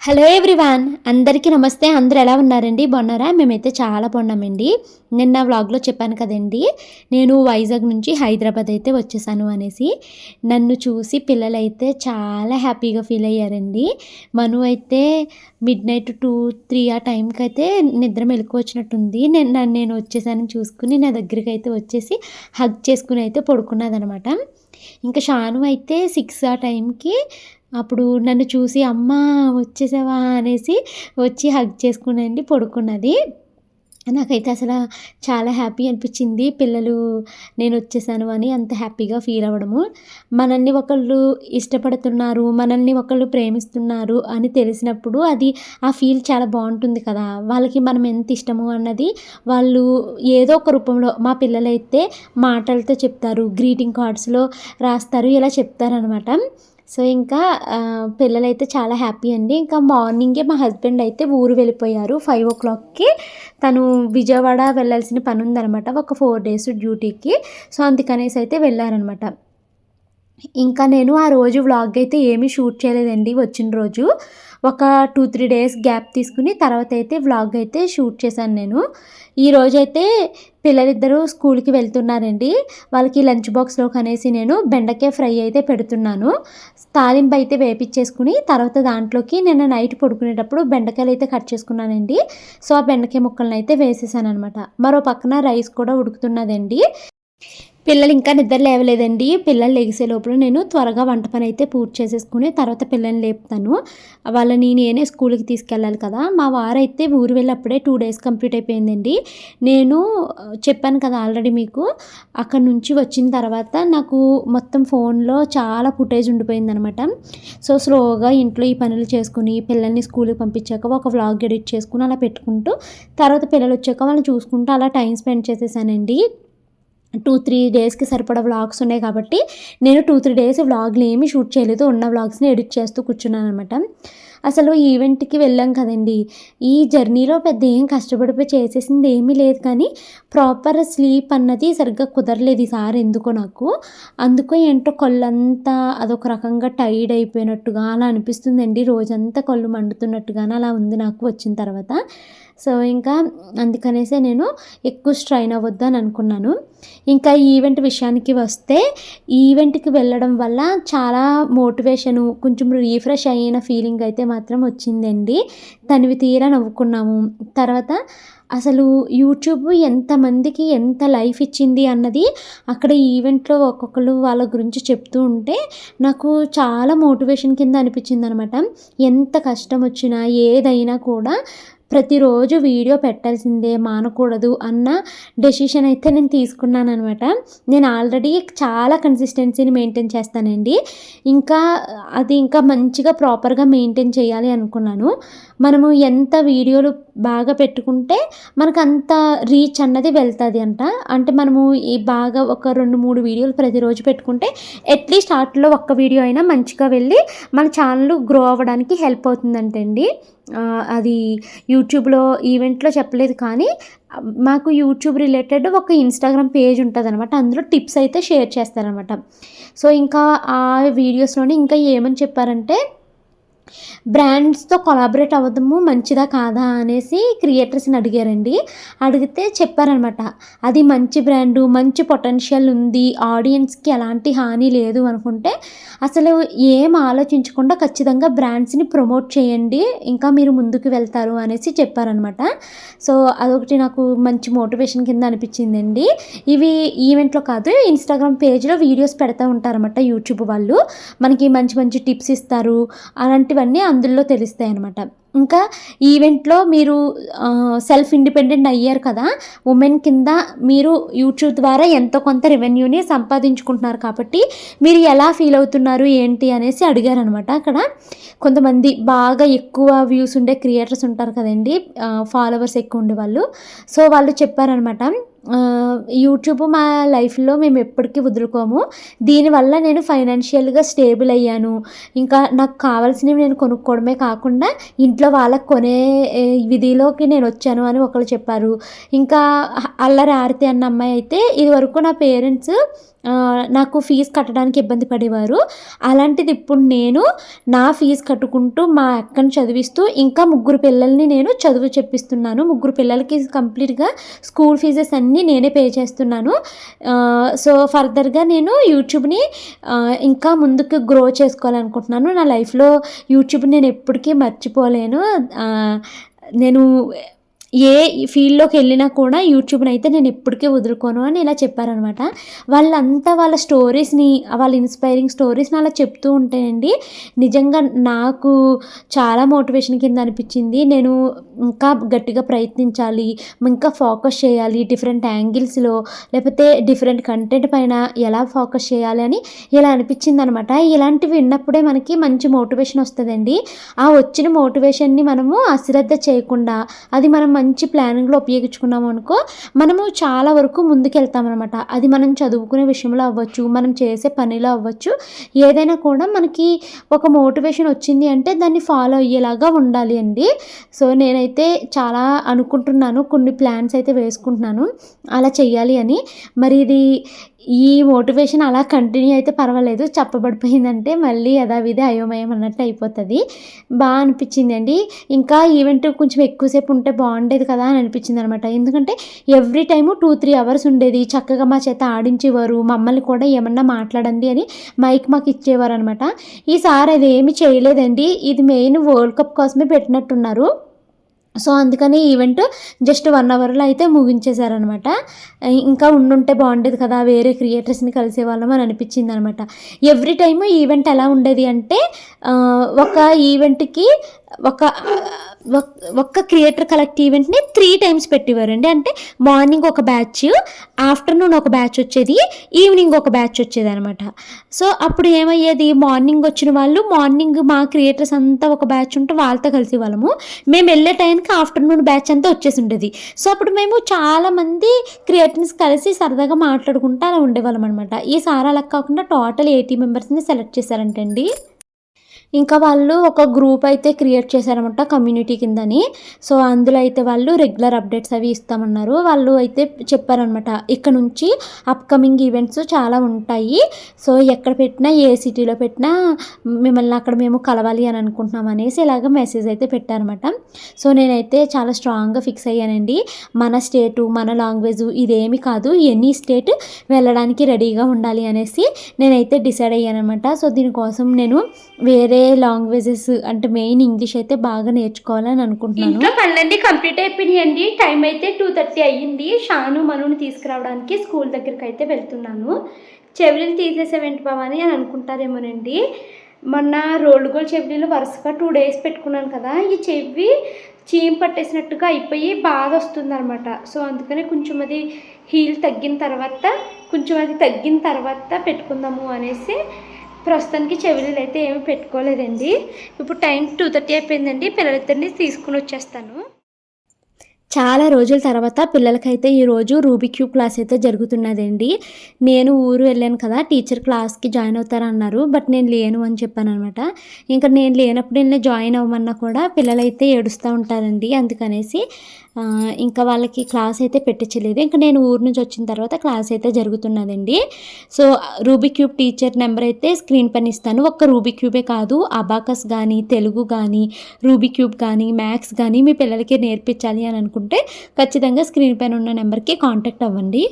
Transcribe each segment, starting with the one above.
Hello everyone అందరికీ నమస్తే. అందరూ ఎలా ఉన్నారండి? బాగున్నారా? మేమైతే చాలా బాగున్నామండి. నిన్న వ్లాగ్లో చెప్పాను కదండి నేను వైజాగ్ నుంచి హైదరాబాద్ అయితే వచ్చేసాను అనేసి. నన్ను చూసి పిల్లలైతే చాలా హ్యాపీగా ఫీల్ అయ్యారండి. మను అయితే మిడ్ నైట్ టూ త్రీ ఆ టైంకి అయితే నిద్ర మెలకు వచ్చినట్టుంది. నేను నన్ను నేను వచ్చేసాను చూసుకుని నా దగ్గరికి అయితే వచ్చేసి హగ్ చేసుకుని అయితే పడుకున్నదనమాట. ఇంకా షాను అయితే సిక్స్ ఆ టైంకి అప్పుడు నన్ను చూసి అమ్మ వచ్చేసావా? అనేసి వచ్చి హగ్ చేసుకునండి పడుకున్నది. నాకైతే అసలు చాలా హ్యాపీ అనిపించింది. పిల్లలు నేను వచ్చేసాను అని అంత హ్యాపీగా ఫీల్ అవ్వడము. మనల్ని ఒకళ్ళు ఇష్టపడుతున్నారు మనల్ని ఒకళ్ళు ప్రేమిస్తున్నారు అని తెలిసినప్పుడు అది ఆ ఫీల్ చాలా బాగుంటుంది కదా. వాళ్ళకి మనం ఎంత ఇష్టము అన్నది వాళ్ళు ఏదో ఒక రూపంలో మా పిల్లలైతే మాటలతో చెప్తారు గ్రీటింగ్ కార్డ్స్లో రాస్తారు ఇలా చెప్తారనమాట సో ఇంకా పిల్లలైతే చాలా హ్యాపీ అండి. ఇంకా మార్నింగే మా హస్బెండ్ అయితే ఊరు వెళ్ళిపోయారు ఫైవ్ ఓ క్లాక్కి. తను విజయవాడ వెళ్ళాల్సిన పని ఉందనమాట ఒక ఫోర్ డేస్ డ్యూటీకి. సో అందుకనేసి అయితే వెళ్ళారనమాట. ఇంకా నేను ఆ రోజు వ్లాగ్ అయితే ఏమీ షూట్ చేయలేదండి వచ్చిన రోజు. ఒక టూ త్రీ డేస్ గ్యాప్ తీసుకుని తర్వాత అయితే వ్లాగ్ అయితే షూట్ చేశాను నేను. ఈరోజైతే పిల్లలిద్దరూ స్కూల్కి వెళ్తున్నారండి. వాళ్ళకి లంచ్ బాక్స్లో కనేసి నేను బెండకాయ ఫ్రై అయితే పెడుతున్నాను. తాలింపు అయితే వేపించేసుకుని తర్వాత దాంట్లోకి నేను నైట్ పడుకునేటప్పుడు బెండకాయలు అయితే కట్ చేసుకున్నానండి. సో ఆ బెండకాయ ముక్కలను అయితే వేసేసాను అనమాట మరో పక్కన రైస్ కూడా ఉడుకుతున్నదండి. పిల్లలు ఇంకా నిద్ర లేవలేదండి. పిల్లలు లెగిసే లోపల నేను త్వరగా వంట పని అయితే పూర్తి చేసేసుకుని తర్వాత పిల్లల్ని లేపుతాను. వాళ్ళని నేనే స్కూల్కి తీసుకెళ్ళాలి కదా. మా వారైతే ఊరు వెళ్ళి టూ డేస్ కంప్లీట్ అయిపోయిందండి. నేను చెప్పాను కదా ఆల్రెడీ మీకు అక్కడ నుంచి వచ్చిన తర్వాత నాకు మొత్తం ఫోన్లో చాలా ఫుటేజ్ ఉండిపోయిందనమాట. సో స్లోగా ఇంట్లో ఈ పనులు చేసుకుని పిల్లల్ని స్కూల్కి పంపించాక ఒక వ్లాగ్ ఎడిట్ చేసుకుని అలా పెట్టుకుంటూ తర్వాత పిల్లలు వచ్చాక వాళ్ళని చూసుకుంటూ అలా టైం స్పెండ్ చేసేసానండి. టూ త్రీ డేస్కి సరిపడా వ్లాగ్స్ ఉన్నాయి కాబట్టి నేను టూ త్రీ డేస్ వ్లాగ్లు ఏమీ షూట్ చేయలేదు. ఉన్న వ్లాగ్స్ని ఎడిట్ చేస్తూ కూర్చున్నాను అనమాట అసలు ఈవెంట్కి వెళ్ళాం కదండి. ఈ జర్నీలో పెద్ద ఏం కష్టపడిపోయి చేసేసింది ఏమీ లేదు కానీ ప్రాపర్ స్లీప్ అన్నది సరిగ్గా కుదరలేదు ఈసారి ఎందుకో నాకు. అందుకో ఏంటో కళ్ళంతా అదొక రకంగా టైర్డ్ అయిపోయినట్టుగా అలా అనిపిస్తుందండి. రోజంతా కళ్ళు మండుతున్నట్టుగానే అలా ఉంది నాకు వచ్చిన తర్వాత. సో ఇంకా అందుకనేసే నేను ఎక్కువ స్ట్రైన్ అవ్వద్దు అని అనుకున్నాను. ఇంకా ఈవెంట్ విషయానికి వస్తే ఈవెంట్కి వెళ్ళడం వల్ల చాలా మోటివేషను కొంచెం రీఫ్రెష్ అయిన ఫీలింగ్ అయితే మాత్రం వచ్చిందండి. తనివి తీరా నవ్వుకున్నాము. తర్వాత అసలు యూట్యూబ్ ఎంతమందికి ఎంత లైఫ్ ఇచ్చింది అన్నది అక్కడ ఈవెంట్లో ఒక్కొక్కరు వాళ్ళ గురించి చెప్తూ ఉంటే నాకు చాలా మోటివేషన్ కింద అనిపించింది అనమాట ఎంత కష్టం వచ్చినా ఏదైనా కూడా ప్రతిరోజు వీడియో పెట్టాల్సిందే మానకూడదు అన్న డెసిషన్ అయితే నేను తీసుకున్నాను అనమాట నేను ఆల్రెడీ చాలా కన్సిస్టెన్సీని మెయింటైన్ చేస్తానండి. ఇంకా అది ఇంకా మంచిగా ప్రాపర్గా మెయింటైన్ చేయాలి అనుకున్నాను. మనము ఎంత వీడియోలు బాగా పెట్టుకుంటే మనకు అంత రీచ్ అన్నది వెళ్తుంది అంట అంటే మనము ఈ బాగా ఒక రెండు మూడు వీడియోలు ప్రతిరోజు పెట్టుకుంటే అట్లీస్ట్ వాటిలో ఒక్క వీడియో అయినా మంచిగా వెళ్ళి మన ఛానల్ గ్రో అవ్వడానికి హెల్ప్ అవుతుందంటండి. అది యూట్యూబ్లో ఈవెంట్లో చెప్పలేదు కానీ మాకు యూట్యూబ్ రిలేటెడ్ ఒక ఇన్స్టాగ్రామ్ పేజ్ ఉంటుంది అనమాట అందులో టిప్స్ అయితే షేర్ చేస్తారనమాట సో ఇంకా ఆ వీడియోస్లోనే ఇంకా ఏమని చెప్పారంటే బ్రాండ్స్తో కొలాబరేట్ అవ్వడము మంచిదా కాదా అనేసి క్రియేటర్స్ని అడిగారండి. అడిగితే చెప్పారనమాట అది మంచి బ్రాండు మంచి పొటెన్షియల్ ఉంది ఆడియన్స్కి ఎలాంటి హాని లేదు అనుకుంటే అసలు ఏం ఆలోచించకుండా ఖచ్చితంగా బ్రాండ్స్ని ప్రమోట్ చేయండి ఇంకా మీరు ముందుకు వెళ్తారు అనేసి చెప్పారనమాట. సో అదొకటి నాకు మంచి మోటివేషన్ కింద అనిపించిందండి. ఇవి ఈవెంట్లో కాదు ఇన్స్టాగ్రామ్ పేజ్లో వీడియోస్ పెడతా ఉంటారన్నమాట యూట్యూబ్ వాళ్ళు. మనకి మంచి మంచి టిప్స్ ఇస్తారు. అలాంటి అలాంటివన్నీ అందులో తెలుస్తాయి అనమాట ఇంకా ఈవెంట్లో మీరు సెల్ఫ్ ఇండిపెండెంట్ అయ్యారు కదా ఉమెన్ కింద మీరు యూట్యూబ్ ద్వారా ఎంతో కొంత రెవెన్యూని సంపాదించుకుంటున్నారు కాబట్టి మీరు ఎలా ఫీల్ అవుతున్నారు ఏంటి అనేసి అడిగారు అనమాట అక్కడ కొంతమంది బాగా ఎక్కువ వ్యూస్ ఉండే క్రియేటర్స్ ఉంటారు కదండి ఫాలోవర్స్ ఎక్కువ ఉండే వాళ్ళు. సో వాళ్ళు చెప్పారనమాట యూట్యూబ్ మా లైఫ్లో మేము ఎప్పటికీ వదులుకోము. దీనివల్ల నేను ఫైనాన్షియల్గా స్టేబుల్ అయ్యాను. ఇంకా నాకు కావాల్సినవి నేను కొనుక్కోవడమే కాకుండా ఇంట్లో వాళ్ళకి కొనే విధిలోకి నేను వచ్చాను అని ఒకరు చెప్పారు. ఇంకా అల్లరి ఆరతి అన్న అమ్మాయి అయితే ఇదివరకు నా పేరెంట్స్ నాకు ఫీజు కట్టడానికి ఇబ్బంది పడేవారు. అలాంటిది ఇప్పుడు నేను నా ఫీజు కట్టుకుంటూ మా అక్కని చదివిస్తూ ఇంకా ముగ్గురు పిల్లల్ని నేను చదువు చెప్పిస్తున్నాను. ముగ్గురు పిల్లలకి కంప్లీట్గా స్కూల్ ఫీజెస్ అన్నీ నేనే పే చేస్తున్నాను. సో ఫర్దర్గా నేను యూట్యూబ్ని ఇంకా ముందుకు గ్రో చేసుకోవాలనుకుంటున్నాను. నా లైఫ్లో యూట్యూబ్ నేను ఎప్పటికీ మర్చిపోలేను. నేను ఏ ఫీల్డ్లోకి వెళ్ళినా కూడా యూట్యూబ్ని అయితే నేను ఎప్పటికీ వదులుకోను అని ఇలా చెప్పారనమాట. వాళ్ళంతా వాళ్ళ స్టోరీస్ని వాళ్ళ ఇన్స్పైరింగ్ స్టోరీస్ని అలా చెప్తూ ఉంటాయండి నిజంగా నాకు చాలా మోటివేషన్ కింద అనిపించింది. నేను ఇంకా గట్టిగా ప్రయత్నించాలి ఇంకా ఫోకస్ చేయాలి డిఫరెంట్ యాంగిల్స్లో లేకపోతే డిఫరెంట్ కంటెంట్ పైన ఎలా ఫోకస్ చేయాలి అని ఇలా అనిపించింది అనమాట ఇలాంటివి విన్నప్పుడే మనకి మంచి మోటివేషన్ వస్తుందండి. ఆ వచ్చిన మోటివేషన్ని మనము అశ్రద్ధ చేయకుండా అది మనం మంచి ప్లానింగ్లో ఉపయోగించుకున్నాము అనుకో మనము చాలా వరకు ముందుకెళ్తామన్నమాట. అది మనం చదువుకునే విషయంలో అవ్వచ్చు మనం చేసే పనిలో అవ్వచ్చు. ఏదైనా కూడా మనకి ఒక మోటివేషన్ వచ్చింది అంటే దాన్ని ఫాలో అయ్యేలాగా ఉండాలి అండి. సో నేనైతే చాలా అనుకుంటున్నాను కొన్ని ప్లాన్స్ అయితే వేసుకుంటున్నాను. అలా చేయాలి అని. మరి ఇది ఈ మోటివేషన్ అలా కంటిన్యూ అయితే పర్వాలేదు. చెప్పబడిపోయిందంటే మళ్ళీ యథావిధి అయోమయం అన్నట్టు అయిపోతుంది. బాగా అనిపించింది అండి. ఇంకా ఈవెంట్ కొంచెం ఎక్కువసేపు ఉంటే బాగుండేది కదా అని అనిపించింది అనమాట ఎందుకంటే every time two three hours ఉండేది. చక్కగా మా చేత ఆడించేవారు. మమ్మల్ని కూడా ఏమన్నా మాట్లాడండి అని మైక్ మాకు ఇచ్చేవారు అనమాట ఈసారి అది ఏమి చేయలేదండి. ఇది మెయిన్ వరల్డ్ కప్ కోసమే పెట్టినట్టున్నారు. సో అందుకని ఈవెంట్ జస్ట్ వన్ అవర్లో అయితే ముగించేశారనమాట. ఇంకా ఉండుంటే బాగుండేది కదా వేరే క్రియేటర్స్ని కలిసేవాళ్ళం అని అనిపించింది అనమాట ఎవ్రీ టైము ఈవెంట్ ఎలా ఉండేది అంటే ఒక ఈవెంట్కి ఒక ఒక్- ఒక్క క్రియేటర్ కలెక్ట్ ఈవెంట్ని త్రీ టైమ్స్ పెట్టేవారండి. అంటే మార్నింగ్ ఒక బ్యాచ్ ఆఫ్టర్నూన్ ఒక బ్యాచ్ వచ్చేది ఈవినింగ్ ఒక బ్యాచ్ వచ్చేది అనమాట సో అప్పుడు ఏమయ్యేది? మార్నింగ్ వచ్చిన వాళ్ళు మార్నింగ్ మా క్రియేటర్స్ అంతా ఒక బ్యాచ్ ఉంటే వాళ్ళతో కలిసి వాళ్ళము. మేము వెళ్ళే టైంకి ఆఫ్టర్నూన్ బ్యాచ్ అంతా వచ్చేసి ఉండేది. సో అప్పుడు మేము చాలామంది క్రియేటర్స్ కలిసి సరదాగా మాట్లాడుకుంటూ అలా ఉండేవాళ్ళం అనమాట ఈసారి అలా కాకుండా టోటల్ ఎయిటీ మెంబర్స్ని సెలెక్ట్ చేశారంటండి. ఇంకా వాళ్ళు ఒక గ్రూప్ అయితే క్రియేట్ చేశారనమాట కమ్యూనిటీ కిందని. సో అందులో అయితే వాళ్ళు రెగ్యులర్ అప్డేట్స్ అవి ఇస్తామన్నారు. వాళ్ళు అయితే చెప్పారనమాట ఇక్కడ నుంచి అప్కమింగ్ ఈవెంట్స్ చాలా ఉంటాయి. సో ఎక్కడ పెట్టినా ఏ సిటీలో పెట్టినా మిమ్మల్ని అక్కడ మేము కలవాలి అని అనుకుంటున్నాం అనేసి ఇలాగ మెసేజ్ అయితే పెట్టారనమాట సో నేనైతే చాలా స్ట్రాంగ్గా ఫిక్స్ అయ్యానండి. మన స్టేటు మన లాంగ్వేజ్ ఇదేమి కాదు. ఎనీ స్టేట్ వెళ్ళడానికి రెడీగా ఉండాలి అనేసి నేనైతే డిసైడ్ అయ్యానమాట సో దీనికోసం నేను వేరే లాంగ్వేజెస్ అంటే మెయిన్ ఇంగ్లీష్ అయితే బాగా నేర్చుకోవాలని అనుకుంటున్నాను. ఇంట్లో పనులన్నీ కంప్లీట్ అయిపోయినాయండి. టైం అయితే టూ థర్టీ అయ్యింది. షాను మనుని తీసుకురావడానికి స్కూల్ దగ్గరికి అయితే వెళ్తున్నాను. చెవిలీలు తీసేసేవేంటి బావని అని అనుకుంటారేమోనండి. మొన్న రోల్డ్ గోల్డ్ చెవిలీలు వరుసగా టూ డేస్ పెట్టుకున్నాను కదా ఈ చెవి చీమ్ పట్టేసినట్టుగా అయిపోయి బాధ వస్తుంది అనమాట సో అందుకనే కొంచెం అది హీల్ తగ్గిన తర్వాత కొంచెం అది తగ్గిన తర్వాత పెట్టుకుందాము అనేసి ప్రస్తుతానికి చెవిలీలు అయితే ఏమీ పెట్టుకోలేదండి. ఇప్పుడు టైం టూ థర్టీ అయిపోయిందండి. పిల్లలిద్దరిని తీసుకుని వచ్చేస్తాను. చాలా రోజుల తర్వాత పిల్లలకైతే ఈరోజు రూబిక్యూ క్లాస్ అయితే జరుగుతున్నదండి. నేను ఊరు వెళ్ళాను కదా టీచర్ క్లాస్కి జాయిన్ అవుతారన్నారు బట్ నేను లేను అని చెప్పాను అనమాట ఇంకా నేను లేనప్పుడు నేను జాయిన్ అవ్వమన్నా కూడా పిల్లలైతే ఏడుస్తూ ఉంటారండి అందుకనేసి ఇంకా వాళ్ళకి క్లాస్ అయితే పెట్టించలేదు. ఇంకా నేను ఊరు నుంచి వచ్చిన తర్వాత క్లాస్ అయితే జరుగుతున్నదండి. So Rubik cube teacher number అయితే స్క్రీన్ పైన ఇస్తాను. ఒక్క రూబీ క్యూబే కాదు అబాకస్ కానీ తెలుగు కానీ రూబీ క్యూబ్ కానీ మ్యాథ్స్ కానీ మీ పిల్లలకి నేర్పించాలి అని అనుకుంటే ఖచ్చితంగా స్క్రీన్ పైన ఉన్న నెంబర్కి కాంటాక్ట్ అవ్వండి.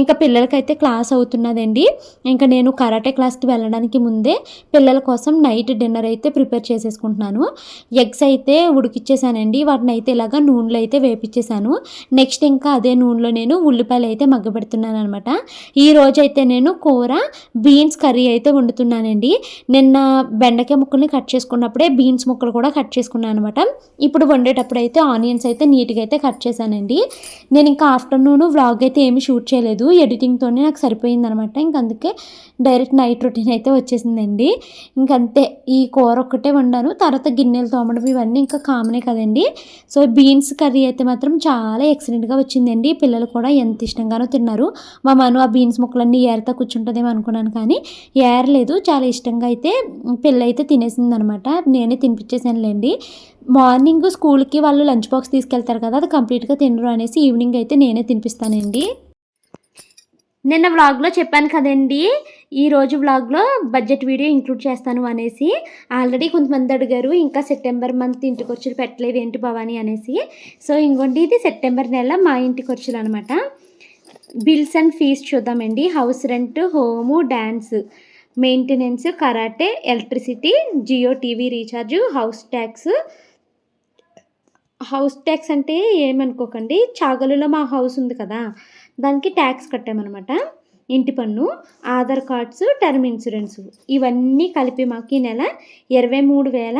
ఇంకా పిల్లలకైతే క్లాస్ అవుతున్నదండి. ఇంకా నేను కరాటే క్లాస్కి వెళ్ళడానికి ముందే పిల్లల కోసం నైట్ డిన్నర్ అయితే ప్రిపేర్ చేసేసుకుంటున్నాను. ఎగ్స్ అయితే ఉడికిచ్చేసానండి. వాటిని అయితే ఇలాగా నూనెలో అయితే వేపించేసాను నెక్స్ట్ ఇంకా అదే నూనెలో నేను ఉల్లిపాయలు అయితే మగ్గబెడుతున్నాను అనమాట ఈ రోజు అయితే నేను కూర బీన్స్ కర్రీ అయితే వండుతున్నానండి. నిన్న బెండకాయ ముక్కల్ని కట్ చేసుకున్నప్పుడే బీన్స్ ముక్కలు కూడా కట్ చేసుకున్నాను అనమాట ఇప్పుడు వండేటప్పుడు అయితే ఆనియన్స్ అయితే నీట్గా అయితే కట్ చేశానండి. నేను ఇంకా ఆఫ్టర్నూన్ వ్లాగ్ అయితే ఏమి షూట్ చేయలేదు. ఎడిటింగ్తోనే నాకు సరిపోయింది అనమాట ఇంక అందుకే డైరెక్ట్ నైట్ రొటీన్ అయితే వచ్చేసిందండి. ఇంకంతే ఈ కూర ఒక్కటే వండాను. తర్వాత గిన్నెలు తోమడం ఇవన్నీ ఇంకా కామనే కదండి. సో బీన్స్ కర్రీ అయితే మాత్రం చాలా ఎక్సలెంట్గా వచ్చిందండి. పిల్లలు కూడా ఎంత ఇష్టంగానో తిన్నారు. మా మను ఆ బీన్స్ ముక్కలన్నీ ఏరతా కూర్చుంటుందేమో అనుకున్నాను కానీ ఏరలేదు చాలా ఇష్టంగా అయితే పిల్ల అయితే తినేసింది అనమాట నేనే తినిపించేసానులేండి మార్నింగ్ స్కూల్కి వాళ్ళు లంచ్ బాక్స్ తీసుకెళ్తారు కదా అది కంప్లీట్గా తినరు అనేసి ఈవినింగ్ అయితే నేనే తినిపిస్తానండి. నిన్న వ్లాగ్లో చెప్పాను కదండి ఈరోజు వ్లాగ్లో బడ్జెట్ వీడియో ఇంక్లూడ్ చేస్తాను అనేసి. ఆల్రెడీ కొంతమంది అడిగారు ఇంకా సెప్టెంబర్ మంత్ ఇంటి ఖర్చులు పెట్టలేదు ఏంటి భవాని అనేసి. సో ఇంకోటి ఇది సెప్టెంబర్ నెల మా ఇంటి ఖర్చులు అనమాట. బిల్స్ అండ్ ఫీజ్ చూద్దామండి. House rent home dance maintenance karate electricity Jio TV recharge house tax house tax అంటే ఏమనుకోకండి చాగలులో మా హౌస్ ఉంది కదా. దానికి ట్యాక్స్ కట్టామన్నమాట. ఇంటి పన్ను ఆధార్ కార్డ్స్ టర్మ్ ఇన్సూరెన్స్ ఇవన్నీ కలిపి మాకు ఈ నెల ఇరవై మూడు వేల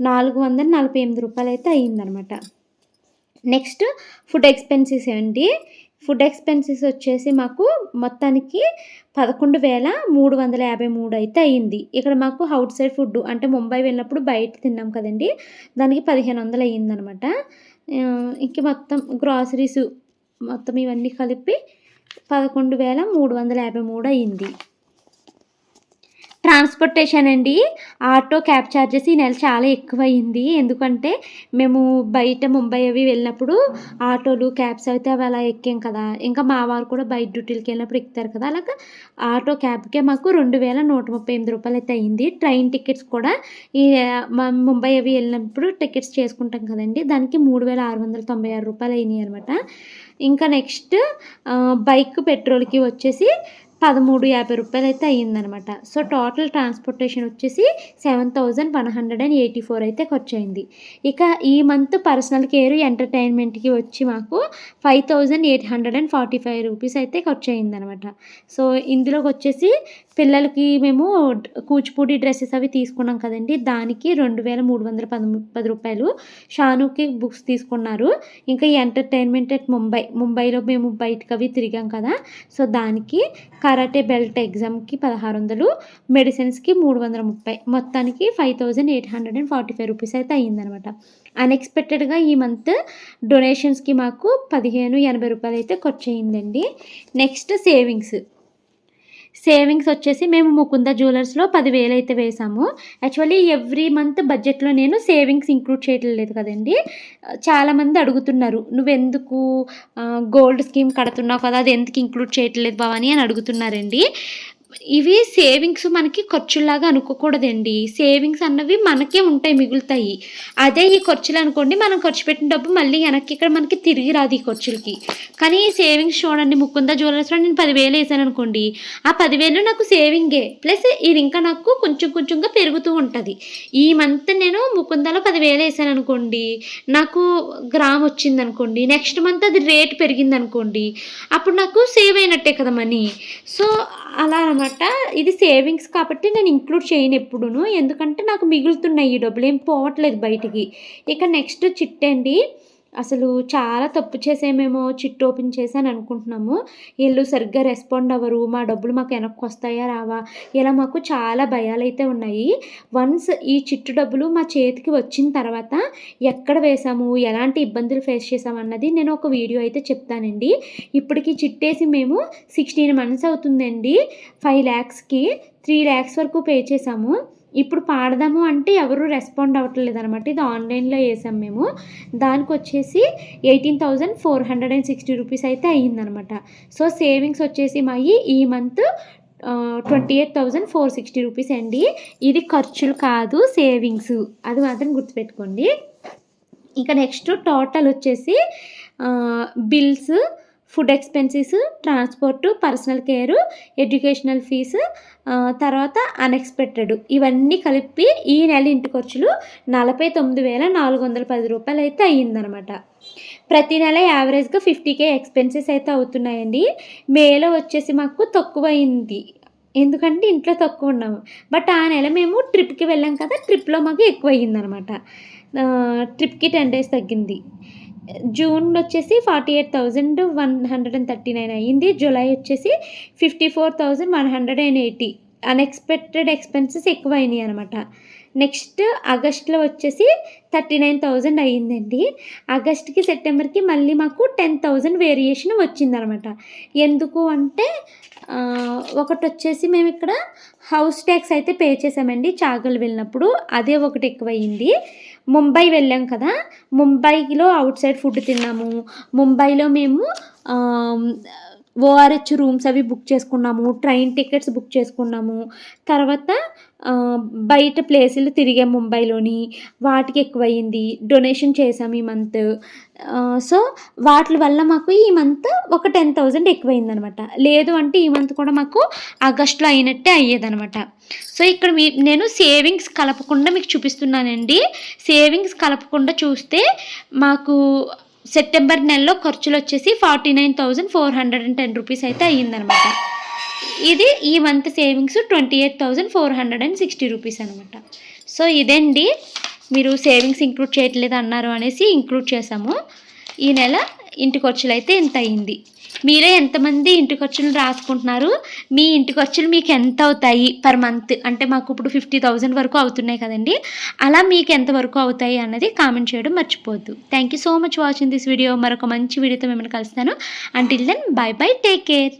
నాలుగు వందల నలభై ఎనిమిది రూపాయలు అయితే అయ్యిందనమాట నెక్స్ట్ ఫుడ్ ఎక్స్పెన్సెస్ అండి ఫుడ్ ఎక్స్పెన్సెస్ వచ్చేసి మాకు మొత్తానికి పదకొండు వేల మూడు వందల యాభై మూడు అయితే అయ్యింది. ఇక్కడ మాకు అవుట్ సైడ్ ఫుడ్ అంటే ముంబై వెళ్ళినప్పుడు బయట తిన్నాం కదండి. దానికి పదిహేను వందలు అయ్యిందనమాట ఇంక మొత్తం గ్రాసరీస్ మొత్తం ఇవన్నీ కలిపి పదకొండు వేల మూడు వందల యాభై మూడు అయ్యింది ట్రాన్స్పోర్టేషన్ అండి. ఆటో క్యాబ్ ఛార్జెస్ ఈ నెల చాలా ఎక్కువ అయింది ఎందుకంటే మేము బయట ముంబై అవి వెళ్ళినప్పుడు ఆటోలు క్యాబ్స్ అయితే అవి అలా ఎక్కాం కదా. ఇంకా మా వారు కూడా బయట డ్యూటీలకి వెళ్ళినప్పుడు ఎక్కుతారు కదా. అలాగా ఆటో క్యాబ్కే మాకు రెండు వేల నూట ముప్పై ఎనిమిది రూపాయలు అయితే అయింది. ట్రైన్ టికెట్స్ కూడా ఈ ముంబై అవి వెళ్ళినప్పుడు టికెట్స్ చేసుకుంటాం కదండి. దానికి మూడు వేల ఆరు వందల తొంభై ఆరు రూపాయలు అయినాయి అనమాట ఇంకా నెక్స్ట్ బైక్ పెట్రోల్కి వచ్చేసి పదమూడు యాభై రూపాయలు అయితే అయ్యిందనమాట. సో టోటల్ ట్రాన్స్పోర్టేషన్ వచ్చేసి seven thousand one hundred and eighty four అయితే ఖర్చు అయింది ఇక ఈ మంత్ పర్సనల్ కేర్ ఎంటర్టైన్మెంట్కి వచ్చి మాకు five thousand eight hundred and forty five rupees అయితే ఖర్చు అయిందనమాట సో ఇందులోకి వచ్చేసి పిల్లలకి మేము కూచిపూడి డ్రెస్సెస్ అవి తీసుకున్నాం కదండి. దానికి రెండు వేల మూడు వందల పది రూపాయలు షానుకి బుక్స్ తీసుకున్నారు. ఇంకా ఎంటర్టైన్మెంట్ అట్ ముంబై ముంబైలో మేము బయటకు అవి తిరిగాం కదా. సో దానికి కరాటే బెల్ట్ ఎగ్జామ్కి పదహారు వందలు మెడిసిన్స్కి మూడు వందల ముప్పై మొత్తానికి five thousand eight hundred and forty five rupees అయితే అయ్యిందనమాట. అన్ఎక్స్పెక్టెడ్గా ఈ మంత్ డొనేషన్స్కి మాకు పదిహేను ఎనభై రూపాయలు అయితే ఖర్చు అయ్యిందండి. Next savings. సేవింగ్స్ వచ్చేసి మేము ముకుంద జ్యువెలర్స్లో పదివేలు అయితే వేసాము. యాక్చువల్లీ ఎవ్రీ మంత్ బడ్జెట్లో నేను సేవింగ్స్ ఇంక్లూడ్ చేయట్లేదు కదండి. చాలామంది అడుగుతున్నారు నువ్వెందుకు గోల్డ్ స్కీమ్ కడుతున్నావు కదా అది ఎందుకు ఇంక్లూడ్ చేయట్లేదు భవాని? అని అడుగుతున్నారండి. ఇవి సేవింగ్స్ మనకి ఖర్చులాగా అనుకోకూడదండి. సేవింగ్స్ అన్నవి మనకే ఉంటాయి మిగులుతాయి. అదే ఈ ఖర్చులు అనుకోండి మనం ఖర్చు పెట్టిన డబ్బు మళ్ళీ వెనక్కి ఇక్కడ మనకి తిరిగి రాదు ఈ ఖర్చులకి. కానీ ఈ సేవింగ్స్ చూడండి ముకుంద జ్యువెలర్స్లో నేను పదివేలు వేసాను అనుకోండి ఆ పదివేలు నాకు సేవింగే. ప్లస్ ఇది ఇంకా నాకు కొంచెం కొంచెంగా పెరుగుతూ ఉంటుంది. ఈ మంత్ నేను ముకుందలో పదివేలు వేసాను అనుకోండి నాకు గ్రామ్ వచ్చింది అనుకోండి నెక్స్ట్ మంత్ అది రేట్ పెరిగింది అనుకోండి అప్పుడు నాకు సేవ్ అయినట్టే కదా మనీ. సో అలా అనమాట ఇది సేవింగ్స్ కాబట్టి నేను ఇంక్లూడ్ చేయను ఎప్పుడును. ఎందుకంటే నాకు మిగులుతున్నాయి ఈ డబ్బులు. ఏం పోవట్లేదు బయటికి. ఇక నెక్స్ట్ చిట్ అండి అసలు చాలా తప్పు చేసేమేమో చిట్ ఓపెన్ చేశాను అనుకుంటున్నాము. వీళ్ళు సరిగ్గా రెస్పాండ్ అవ్వరు. మా డబ్బులు మాకు వెనక్కి వస్తాయా రావా? ఇలా మాకు చాలా భయాలు అయితే ఉన్నాయి. వన్స్ ఈ చిట్టు డబ్బులు మా చేతికి వచ్చిన తర్వాత ఎక్కడ వేసాము ఎలాంటి ఇబ్బందులు ఫేస్ చేసాము అన్నది నేను ఒక వీడియో అయితే చెప్తానండి. ఇప్పటికి చిట్టేసి మేము సిక్స్టీన్ మంత్స్ అవుతుందండి. ఫైవ్ ల్యాక్స్కి త్రీ ల్యాక్స్ వరకు పే చేసాము ఇప్పుడు పాడదాము అంటే ఎవరు రెస్పాండ్ అవ్వట్లేదు అనమాట ఇది ఆన్లైన్లో వేసాం మేము. దానికి వచ్చేసి eighteen thousand four hundred and sixty rupees అయితే అయ్యిందనమాట సో సేవింగ్స్ వచ్చేసి మాయి ఈ month twenty eight thousand four sixty rupees అండి. ఇది ఖర్చులు కాదు సేవింగ్స్. అది మాత్రం గుర్తుపెట్టుకోండి. ఇంకా నెక్స్ట్ టోటల్ వచ్చేసి bills food expenses transport personal care educational fees తర్వాత అన్ఎక్స్పెక్టెడ్. ఇవన్నీ కలిపి ఈ నెల ఇంటి ఖర్చులు నలభై తొమ్మిది వేల నాలుగు వందల పది రూపాయలు అయితే అయ్యిందనమాట. ప్రతి నెల యావరేజ్గా ఫిఫ్టీ కే ఎక్స్పెన్సెస్ అయితే అవుతున్నాయండి. మేలో వచ్చేసి మాకు తక్కువ అయింది ఎందుకంటే ఇంట్లో తక్కువ ఉన్నాము. బట్ ఆ నెల మేము ట్రిప్కి వెళ్ళాం కదా ట్రిప్లో మాకు ఎక్కువ అయ్యిందనమాట ట్రిప్కి టెన్ డేస్ తగ్గింది. జూన్ వచ్చేసి forty eight thousand one hundred and thirty nine అయ్యింది. జూలై వచ్చేసి fifty four thousand one hundred and eighty. Unexpected expenses ఎక్కువ అయినాయి అనమాట. నెక్స్ట్ ఆగస్ట్లో వచ్చేసి థర్టీ నైన్ థౌజండ్ అయ్యిందండి. ఆగస్ట్కి సెప్టెంబర్కి మళ్ళీ మాకు టెన్ థౌజండ్ వేరియేషన్ వచ్చిందనమాట ఎందుకు అంటే ఒకటి వచ్చేసి మేము ఇక్కడ హౌస్ ట్యాక్స్ అయితే పే చేసామండి చాగల్ వెళ్ళినప్పుడు. అదే ఒకటి ఎక్కువయ్యింది. ముంబై వెళ్ళాం కదా ముంబైలో అవుట్ సైడ్ ఫుడ్ తిన్నాము. ముంబైలో మేము ఓఆర్హెచ్ రూమ్స్ అవి బుక్ చేసుకున్నాము ట్రైన్ టికెట్స్ బుక్ చేసుకున్నాము. తర్వాత బయట ప్లేసులు తిరిగే ముంబైలోని. వాటికి ఎక్కువయింది డొనేషన్ చేసాము ఈ మంత్. సో వాటి వల్ల మాకు ఈ మంత్ ఒక టెన్ థౌజండ్ ఎక్కువైందనమాట. లేదు అంటే ఈ మంత్ కూడా మాకు ఆగస్ట్లో అయినట్టే అయ్యేదనమాట. సో ఇక్కడ మీ నేను సేవింగ్స్ కలపకుండా మీకు చూపిస్తున్నానండి. సేవింగ్స్ కలపకుండా చూస్తే మాకు సెప్టెంబర్ నెలలో ఖర్చులు వచ్చేసి forty nine thousand four hundred and ten rupees అయితే అయ్యిందనమాట. ఇది ఈ month savings twenty eight thousand four hundred and sixty rupees అనమాట. సో ఇదండి. మీరు సేవింగ్స్ ఇంక్లూడ్ చేయట్లేదు అన్నారు అనేసి ఇంక్లూడ్ చేసాము ఈ నెల ఇంటి ఖర్చులు అయితే ఇంత అయింది మీరే ఎంతమంది ఇంటి ఖర్చులు రాసుకుంటున్నారు? మీ ఇంటి ఖర్చులు మీకు ఎంత అవుతాయి పర్ మంత్ అంటే మాకు ఇప్పుడు ఫిఫ్టీ థౌజండ్ వరకు అవుతున్నాయి కదండి. అలా మీకు ఎంత వరకు అవుతాయి అన్నది కామెంట్ చేయడం మర్చిపోద్దు thank you so much watching this video మరొక మంచి వీడియోతో మిమ్మల్ని కలుస్తాను. Until then bye bye take care